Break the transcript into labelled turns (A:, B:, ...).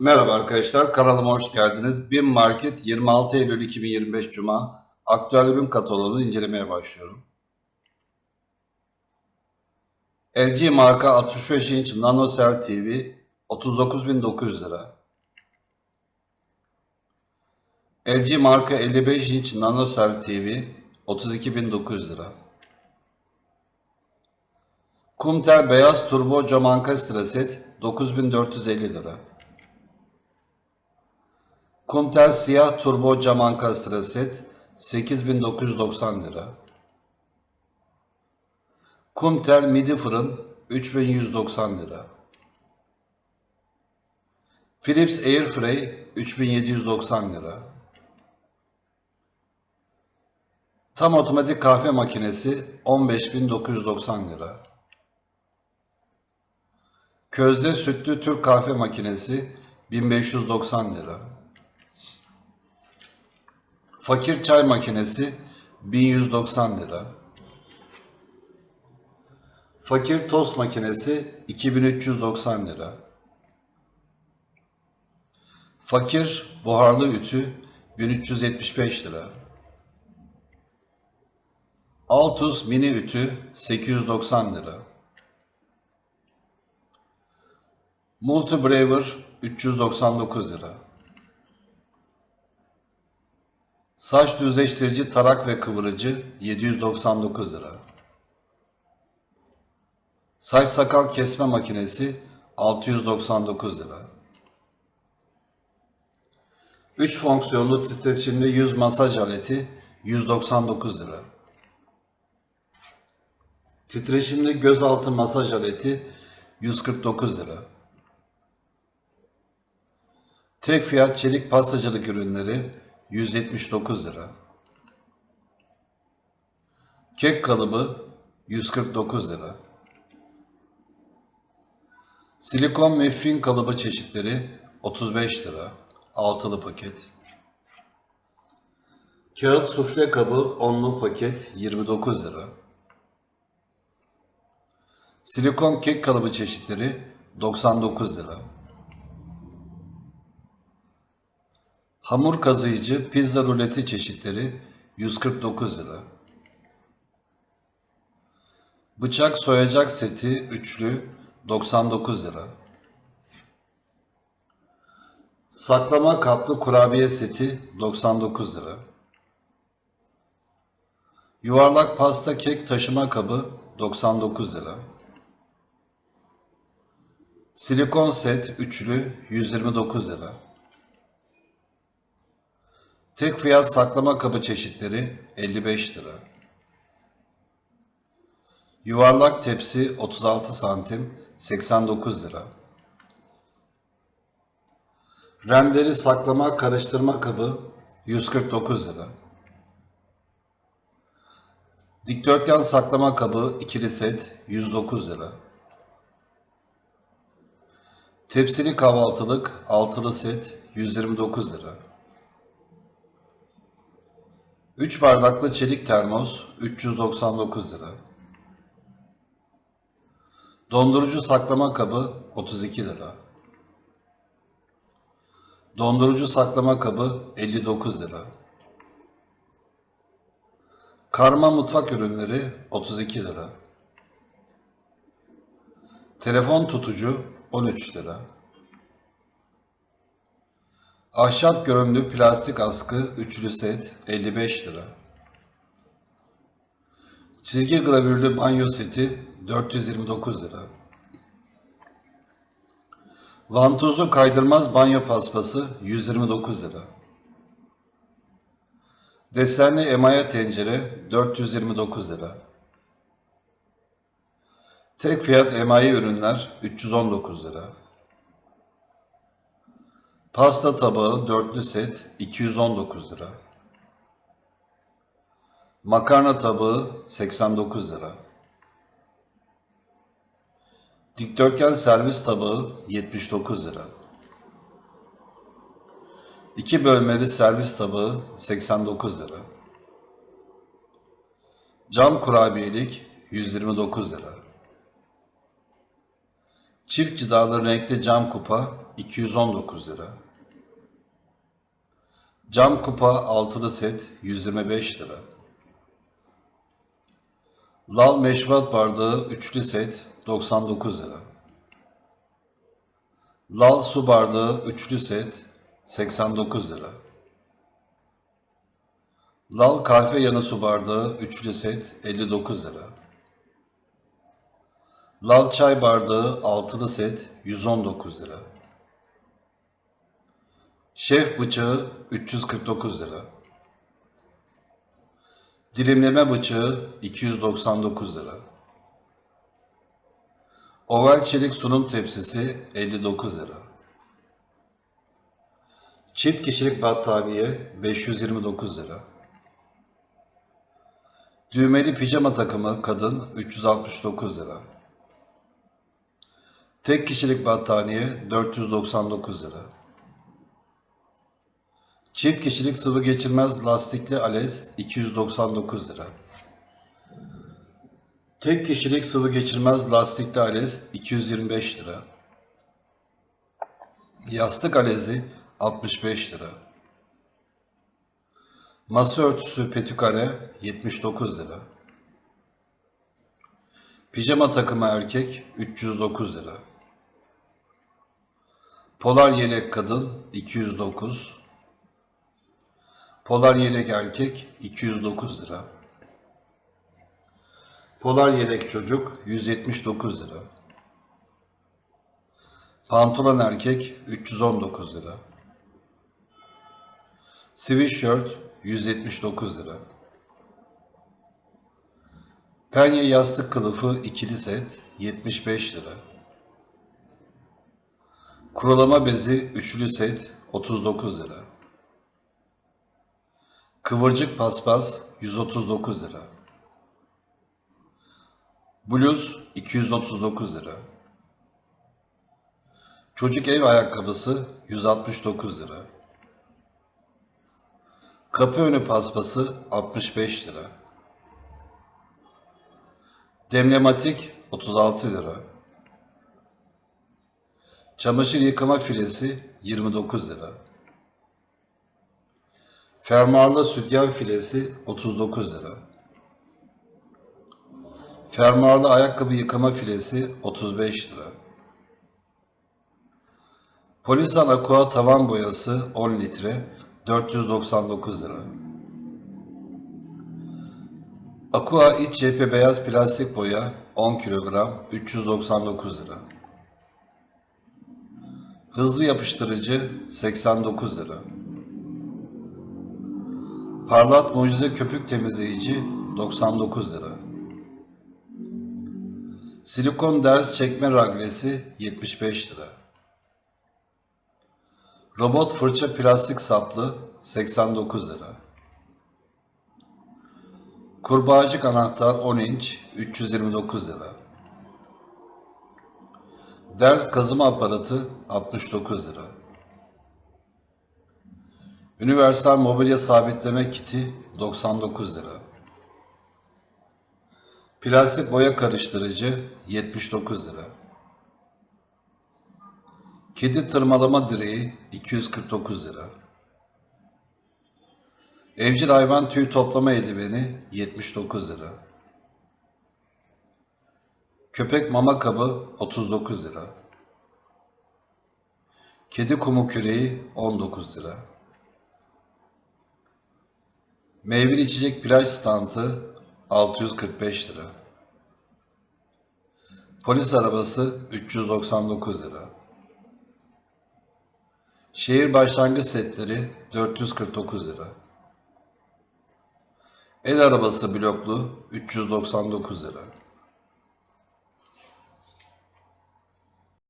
A: Merhaba arkadaşlar, kanalıma hoş geldiniz. BİM Market 26 Eylül 2025 Cuma aktüel ürün kataloğunu incelemeye başlıyorum. LG marka 65 inç NanoCell TV 39.900 lira. LG marka 55 inç NanoCell TV 32.900 lira. Kumtel beyaz turbo cam ankastre set 9450 lira. Kumtel siyah turbo cam ankastre set 8990 lira. Kumtel midi fırın 3190 lira. Philips Airfryer 3790 lira. Tam otomatik kahve makinesi 15990 lira. Közde sütlü Türk kahve makinesi 1590 lira. Fakir çay makinesi 1190 lira. Fakir tost makinesi 2390 lira. Fakir buharlı ütü 1375 lira. Altus mini ütü 890 lira. Multi Braver 399 lira. Saç düzleştirici tarak ve kıvırıcı 799 lira. Saç sakal kesme makinesi 699 lira. 3 fonksiyonlu titreşimli yüz masaj aleti 199 lira. Titreşimli gözaltı masaj aleti 149 lira. Tek fiyat çelik pastacılık ürünleri 179 lira. Kek kalıbı 149 lira. Silikon muffin kalıbı çeşitleri 35 lira. Altılı paket. Kağıt sufle kabı onlu paket 29 lira. Silikon kek kalıbı çeşitleri 99 lira. Hamur kazıyıcı pizza ruleti çeşitleri 149 lira. Bıçak soyacak seti üçlü 99 lira. Saklama kaplı kurabiye seti 99 lira. Yuvarlak pasta kek taşıma kabı 99 lira. Silikon set üçlü 129 lira. Tek fiyat saklama kabı çeşitleri 55 lira. Yuvarlak tepsi 36 santim 89 lira. Rendeli saklama karıştırma kabı 149 lira. Dikdörtgen saklama kabı ikili set 109 lira. Tepsili kahvaltılık altılı set 129 lira. 3 bardaklı çelik termos 399 lira. Dondurucu saklama kabı 32 lira. Dondurucu saklama kabı 59 lira. Karma mutfak ürünleri 32 lira. Telefon tutucu 13 lira. Ahşap görünümlü plastik askı üçlü set 55 lira. Çizgi gravürlü banyo seti 429 lira. Vantuzlu kaydırmaz banyo paspası 129 lira. Desenli emaya tencere 429 lira. Tek fiyat emayi ürünler 319 lira. Pasta tabağı dörtlü set 219 lira. Makarna tabağı 89 lira. Dikdörtgen servis tabağı 79 lira. İki bölmeli servis tabağı 89 lira. Cam kurabiyelik 129 lira. Çift cidalı renkli cam kupa 219 lira. Cam kupa altılı set 125 lira. Lal meşrubat bardağı üçlü set 99 lira. Lal su bardağı üçlü set 89 lira. Lal kahve yanı su bardağı üçlü set 59 lira. Lal çay bardağı altılı set 119 lira. Şef bıçağı 349 lira. Dilimleme bıçağı 299 lira. Oval çelik sunum tepsisi 59 lira. Çift kişilik battaniye 529 lira. Düğmeli pijama takımı kadın 369 lira. Tek kişilik battaniye 499 lira. Çift kişilik sıvı geçirmez lastikli alez 299 lira. Tek kişilik sıvı geçirmez lastikli alez 225 lira. Yastık alezi 65 lira. Masa örtüsü petükare 79 lira. Pijama takımı erkek 309 lira. Polar yelek kadın 209. Polar yelek erkek 209 lira. Polar yelek çocuk 179 lira. Pantolon erkek 319 lira. Sweatshirt 179 lira. Penye yastık kılıfı ikili set 75 lira. Kurulama bezi üçlü set 39 lira. Kıvırcık paspas 139 lira. Bluz 239 lira. Çocuk ev ayakkabısı 169 lira. Kapı önü paspası 65 lira. Demlematik 36 lira. Çamaşır yıkama filesi 29 lira. Fermuarlı sütyen filesi 39 lira. Fermuarlı ayakkabı yıkama filesi 35 lira. Polisan Aqua tavan boyası 10 litre 499 lira. Aqua iç cephe beyaz plastik boya 10 kilogram 399 lira. Hızlı yapıştırıcı 89 lira. Parlat mucize köpük temizleyici 99 lira. Silikon ders çekme raglesi 75 lira. Robot fırça plastik saplı 89 lira. Kurbağacık anahtar 10 inç 329 lira. Ders kazıma aparatı 69 lira. Universal mobilya sabitleme kiti 99 lira. Plastik boya karıştırıcı 79 lira. Kedi tırmalama direği 249 lira. Evcil hayvan tüy toplama eldiveni 79 lira. Köpek mama kabı 39 lira. Kedi kumu küreği 19 lira. Meyveli içecek plaj stantı 645 lira. Polis arabası 399 lira. Şehir başlangıç setleri 449 lira. El arabası bloklu 399 lira.